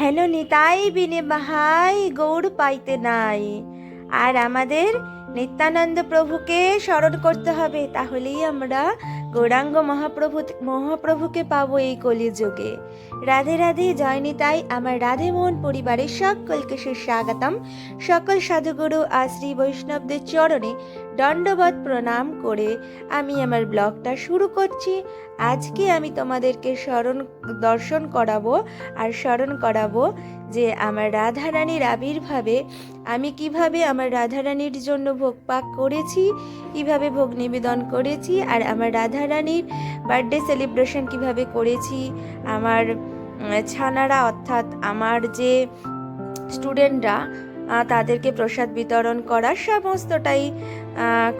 হেন নিতাই বিনে বাহাই গৌর পাইতে নাই। আর আমাদের নিত্যানন্দ প্রভুকে স্মরণ করতে হবে, তাহলেই আমরা গৌরাঙ্গ মহাপ্রভু মহাপ্রভুকে পাবো এই কলিযুগে। রাধে রাধে, জয় নিতাই। আমার রাধে মোহন পরিবারের সকলকে সুস্বাগতম। সকল সাধুগুরু আর শ্রী বৈষ্ণবদের চরণে দণ্ডবত প্রণাম করে আমি আমার ব্লগটা শুরু করছি। আজকে আমি তোমাদেরকে স্মরণ, দর্শন করাবো আর স্মরণ করাবো যে আমার রাধারানীর আবির্ভাবে আমি কীভাবে আমার রাধারানীর জন্য ভোগ পাক করেছি, কীভাবে ভোগ নিবেদন করেছি আর আমার রাধারানীর বার্থডে সেলিব্রেশন কীভাবে করেছি, আমার ছানারা অর্থাৎ আমার যে স্টুডেন্টরা তাদেরকে প্রসাদ বিতরণ করা সমস্তটাই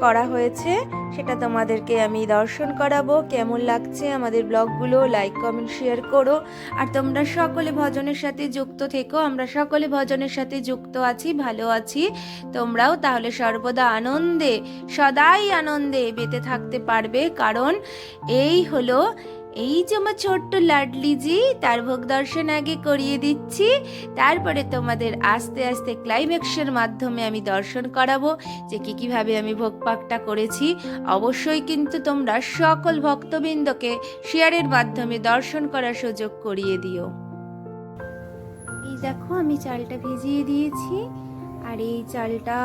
করা হয়েছে। সেটা তোমাদেরকে আমি দর্শন করাবো। কেমন লাগছে আমাদের ব্লগগুলো লাইক কমেন্ট শেয়ার করো। আর তোমরা সকলে ভজনের সাথে যুক্ত থেকো। আমরা সকলে ভজনের সাথে যুক্ত আছি, ভালো আছি। তোমরাও তাহলে সর্বদা আনন্দে, সদাই আনন্দে বেঁচে থাকতে পারবে। কারণ এই হলো এই যে আমার ছোট্ট লাডলিজি তার ভোগ দর্শন আগে করিয়ে দিচ্ছি। তারপরে তোমাদের আস্তে আস্তে ক্লাইম্যাক্সের মাধ্যমে আমি দর্শন করাবো যে কী কীভাবে আমি ভোগ পাকটা করেছি। অবশ্যই কিন্তু তোমরা সকল ভক্তবৃন্দকে শেয়ারের মাধ্যমে দর্শন করার সুযোগ করিয়ে দিও। এই দেখো, আমি চালটা ভিজিয়ে দিয়েছি। আর এই চালটা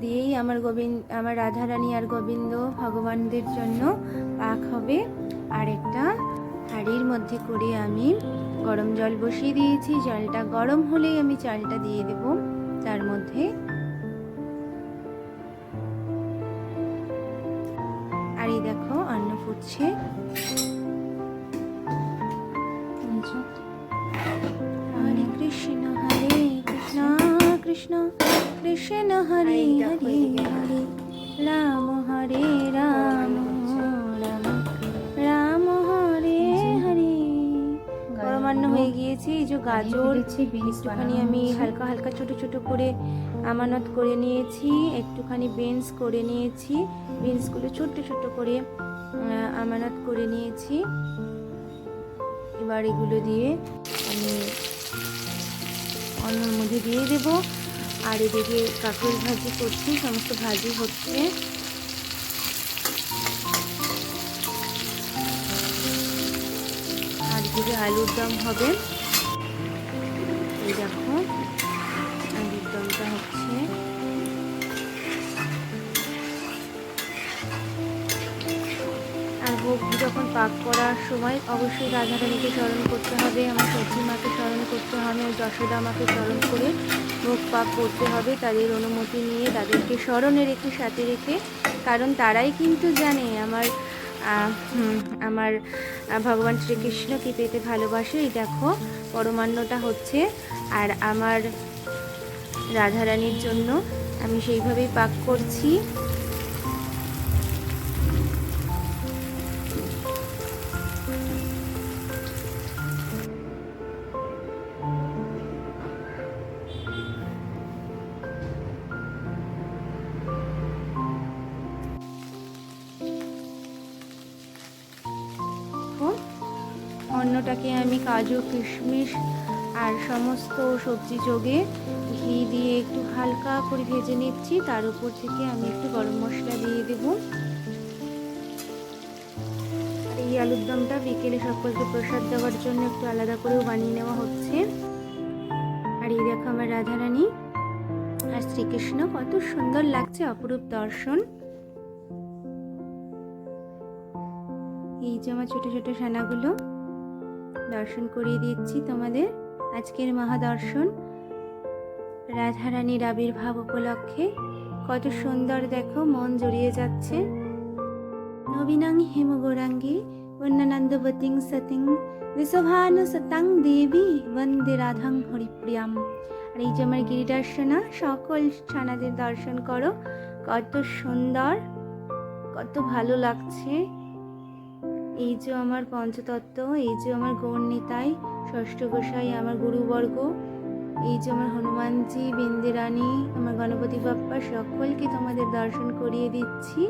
দিয়েই আমার গোবিন্দ, আমার রাধারানী আর গোবিন্দ ভগবানদের জন্য পাক হবে। আর একটা হাঁড়ির মধ্যে করে আমি গরম জল বসিয়ে দিয়েছি। জলটা গরম হলেই আমি চালটা দিয়ে দেব তার মধ্যে। আর এই দেখো অন্ন ফুটছে। হরে কৃষ্ণ হরে কৃষ্ণ কৃষ্ণ কৃষ্ণ হরে হরে হরে। রাম হরে রাম। গরমান্য হয়ে গিয়েছে। এই যে গাজর একটুখানি আমি হালকা হালকা ছোট ছোট করে আমানত করে নিয়েছি একটুখানি বেন্স করে নিয়েছি বিনসগুলো ছোট্ট ছোট্ট করে আমানত করে নিয়েছি। এবার এগুলো দিয়ে আমি অন্যর মধ্যে দিয়ে দেব। আর এদিকে কাকুর ভাজি করছি সমস্ত ভাজি হচ্ছে। আর আলুর দম হবে। এই দেখো, আলুর দমটা হচ্ছে। আর যখন পাক করার সময় অবশ্যই রাধারানীকে স্মরণ করতে হবে, আমার সবজি মাকে স্মরণ করতে হবে যশোদা মাকে স্মরণ করে ভোগ পাক করতে হবে, তাদের অনুমতি নিয়ে তাদেরকে স্মরণে রেখে, সাথে রেখে, কারণ তারাই কিন্তু জানে আমার আমার ভগবান শ্রীকৃষ্ণ কি পেতে ভালোবাসে, এই দেখো, পরমান্নটা হচ্ছে। আর আমার রাধারানীর জন্য আমি সেইভাবেই পাক করছি। কাজু, কিশমিশ আর সমস্ত সবজি যোগে ঘি দিয়ে একটু হালকা করে ভেজে নিচ্ছি। তার উপর থেকে আমি একটু গরম মশলা দিয়ে দেব। এই আলুর দমটা বিকেলে সকলকে প্রসাদ দেওয়ার জন্য একটু আলাদা করেও বানিয়ে নেওয়া হচ্ছে। আর এই দেখো আমার রাধারানী আর শ্রীকৃষ্ণ কত সুন্দর লাগছে অপরূপ দর্শন। এই যে আমার ছোট ছোট সানাগুলো দর্শন করিয়ে দিচ্ছি তোমাদের। আজকের মহাদর্শন রাধারানীর আবির্ভাব উপলক্ষে। কত সুন্দর দেখো, মন জড়িয়ে যাচ্ছে। নবীনাং হেম গৌরাঙ্গী বন্যানন্দবতীং সতিং বিশ্বভানু সতাং দেবী, বন্দে রাধাং হরিপ্রিয়াম। আর এই যে আমার গিরিদর্শনা, সকল ছানাদের দর্শন করো। কত সুন্দর, কত ভালো লাগছে। এই যে আমার পঞ্চতত্ত্ব, এই যে আমার গৌরনীতাই ষষ্ঠ গোসাই আমার গুরুবর্গ, এই যে আমার হনুমানজি, বিন্দিরানী, আমার গণপতি বাপ্পা, সকলকে তোমাদের দর্শন করিয়ে দিচ্ছি।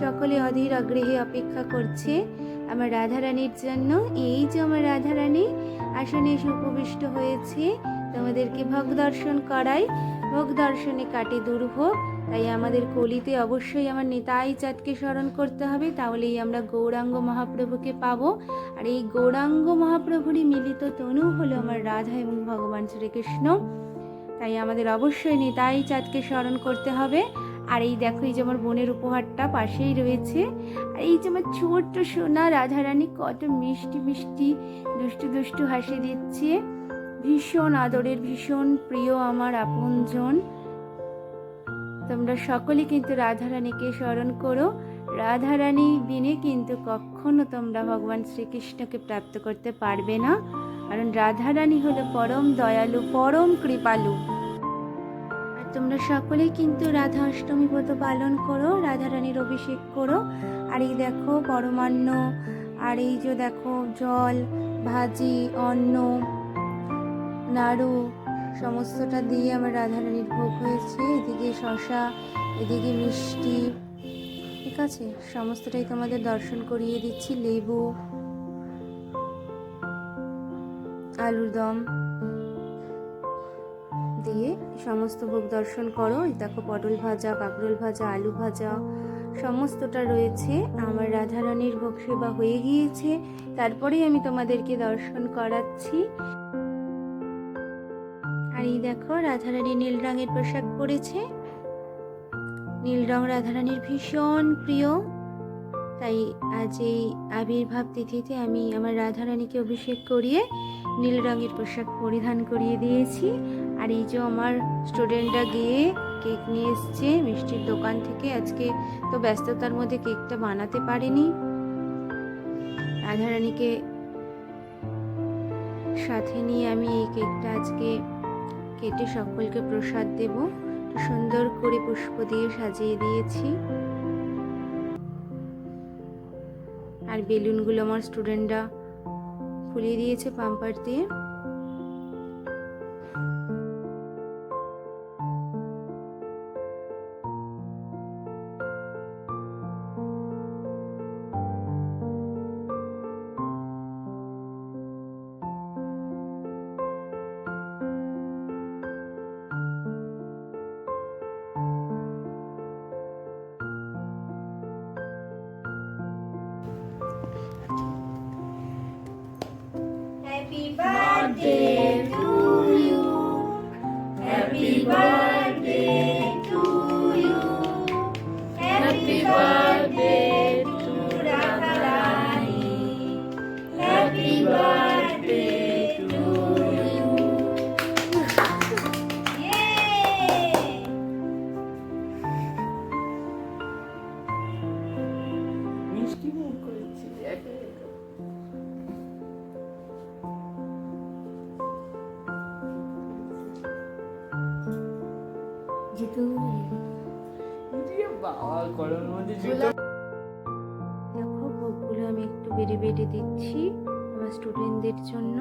সকলে অধীর আগ্রহে অপেক্ষা করছে আমার রাধারানীর জন্য। এই যে আমার রাধারানী আসনে এসে উপবিষ্ট হয়েছি, তোমাদেরকে ভোগ দর্শন করাই। ভোগ দর্শনে কাটে দুর্ভোগ তাই আমাদের কলিতে অবশ্যই আমার নেতাই চাঁদকে স্মরণ করতে হবে, তাহলেই আমরা গৌরাঙ্গ মহাপ্রভুকে পাবো। আর এই গৌরাঙ্গ মহাপ্রভুরই মিলিত তনু হলো আমার রাধা এবং ভগবান শ্রীকৃষ্ণ। তাই আমাদের অবশ্যই নেতাই চাঁদকে স্মরণ করতে হবে। আর এই দেখো, এই যে আমার বোনের উপহারটা পাশেই রয়েছে। আর এই যে আমার ছোট্ট সোনা রাধারানী, কত মিষ্টি মিষ্টি, দুষ্টু দুষ্টু হাসি দিচ্ছে। ভীষণ আদরের, ভীষণ প্রিয় আমার আপনজন। তোমরা সকলে কিন্তু রাধারানীকে স্মরণ করো। রাধারানী বিনে কিন্তু কখনো তোমরা ভগবান শ্রীকৃষ্ণকে প্রাপ্ত করতে পারবে না। কারণ রাধারানী হলো পরম দয়ালু, পরম কৃপালু। আর তোমরা সকলেই কিন্তু রাধা অষ্টমী ব্রত পালন করো, রাধারানীর অভিষেক করো। আর এই দেখো পরমান্ন, আর এই যে দেখো জল, ভাজি, অন্ন, নাড়ু সমস্তটা দিয়ে আমার রাধারানীর ভোগ হয়েছে। এদিকে শশা, এদিকে মিষ্টি। ঠিক আছে, সমস্তটাই তোমাদের দর্শন করিয়ে দিচ্ছি। লেবু, আলুর দম দিয়ে সমস্ত ভোগ দর্শন করো। দেখো পটল ভাজা, কাঁকরোল ভাজা, আলু ভাজা, সমস্তটা রয়েছে। আমার রাধারানীর ভোগ সেবা হয়ে গিয়েছে। তারপরেই আমি তোমাদেরকে দর্শন করাচ্ছি। আর এই দেখো, রাধারানী নীল রঙের পোশাক পরেছে। নীল রং রাধারানীর ভীষণ প্রিয়। তাই আজ এই আবির্ভাব তিথিতে আমি আমার রাধারানীকে অভিষেক করিয়ে নীল রঙের পোশাক পরিধান করিয়ে দিয়েছি। আর এই যে আমার স্টুডেন্টরা গিয়ে কেক নিয়ে এসছে, মিষ্টির দোকান থেকে। আজকে তো ব্যস্ততার মধ্যে কেকটা বানাতে পারেনি। রাধারানীকে সাথে নিয়ে আমি এই কেকটা আজকে কেটে সকলকে প্রসাদ দেব। সুন্দর করে পুষ্প দিয়ে সাজিয়ে দিয়েছি। আর বেলুনগুলো আমার স্টুডেন্টরা ফুলিয়ে দিয়েছে পাম্পার দিয়ে। Bye. ইয়ে দেখো ভোগগুলো আমি একটু বেড়ে বেড়ে দিচ্ছি আমার স্টুডেন্টদের জন্য।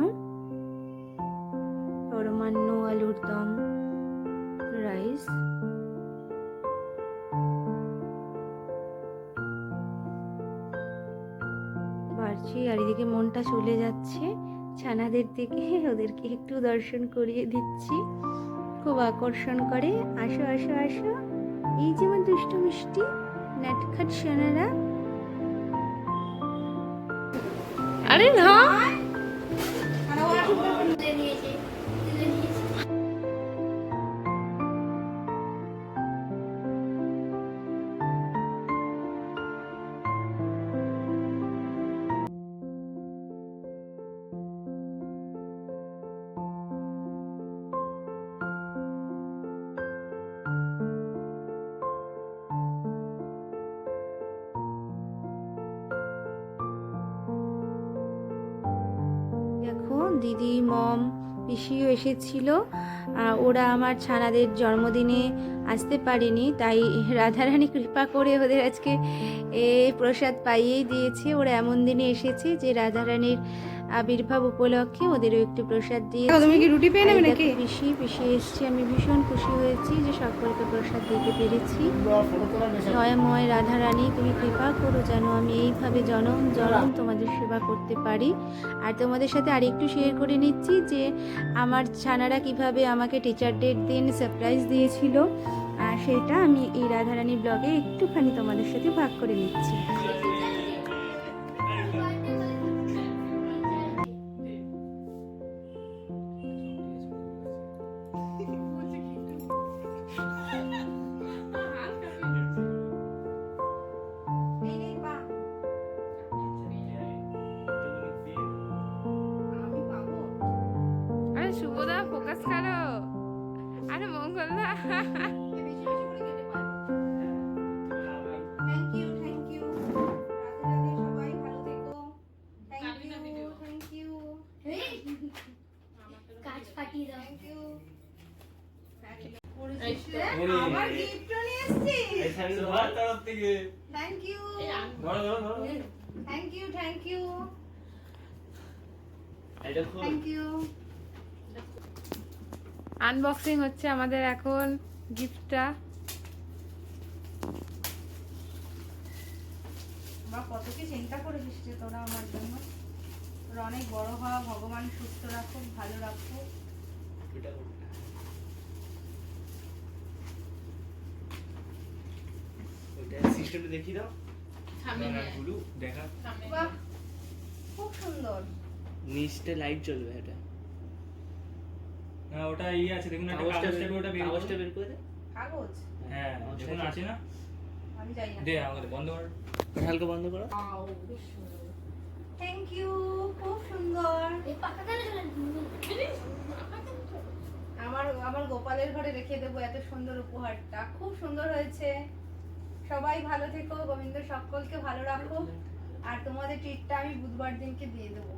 পরমান্ন আলুর দম রাইস বাড়ছি আর এদিকে মনটা চলে যাচ্ছে। ছানাদের দিকে ওদেরকে একটু দর্শন করিয়ে দিচ্ছি। খুব আকর্ষণ করে। আসো আসো আসো। এই যে আমার দুষ্টু মিষ্টি, নাটখাট সেনারা। আরে না। দিদি, মম, পিসিও এসেছিল। ওরা আমার ছানাদের জন্মদিনে আসতে পারেনি, তাই রাধারানী কৃপা করে ওদের আজকে এ প্রসাদ পাইয়েই দিয়েছে। ওরা এমন দিনে এসেছে যে রাধারানীর আবির্ভাব উপলক্ষে ওদেরও একটু প্রসাদ দিয়ে তুমি কি রুটি পেয়ে নেবে নাকি? পিসি পিসি এসছি। আমি ভীষণ খুশি হয়েছি যে সকলকে প্রসাদ দিতে পেরেছি। দয়াময় রাধা রানী তুমি কৃপা করো যেন আমি এইভাবে জনম জনম তোমাদের সেবা করতে পারি। আর তোমাদের সাথে আরেকটু শেয়ার করে নিচ্ছি যে আমার ছানারা কীভাবে আমাকে টিচার ডের দিন সারপ্রাইজ দিয়েছিল। আর সেটা আমি এই রাধারানী ব্লগে একটুখানি তোমাদের সাথে ভাগ করে নিচ্ছি। শুভদা ফোকাস করো আরে মঙ্গলদা thank you thank you unboxing হচ্ছে আমাদের এখন গিফটটা মা কত কি চিন্তা করেছিস যে তোরা আমার জন্য? তোরা অনেক বড় হওয়া ভগবান সুস্থ রাখুক ভালো রাখুক। সিস্টেমটা দেখিয়ে দাও। দেখা। খুব সুন্দর। নিচটা লাইট জ্বলবে এটা। না ওটা ইয়ে আছে দেখুন একটা কাগজ টাইপের ওটা বের কাগজটা করো। বের করে দে। কাগজ? হ্যাঁ দেখুন আছে না? আমি জানি না। দে আমাকে বন্ধ কর। হালকা বন্ধ করো। থ্যাংক ইউ খুব সুন্দর। এই পাকা কেন চলে আমার আমার গোপালের ঘরে রেখে দেবো এত সুন্দর উপহারটা। খুব সুন্দর হয়েছে। সবাই ভালো থেকো গোবিন্দ সকলকে ভালো রাখো। আর তোমাদের ট্রিটটা আমি বুধবার দিনকে দিয়ে দেবো।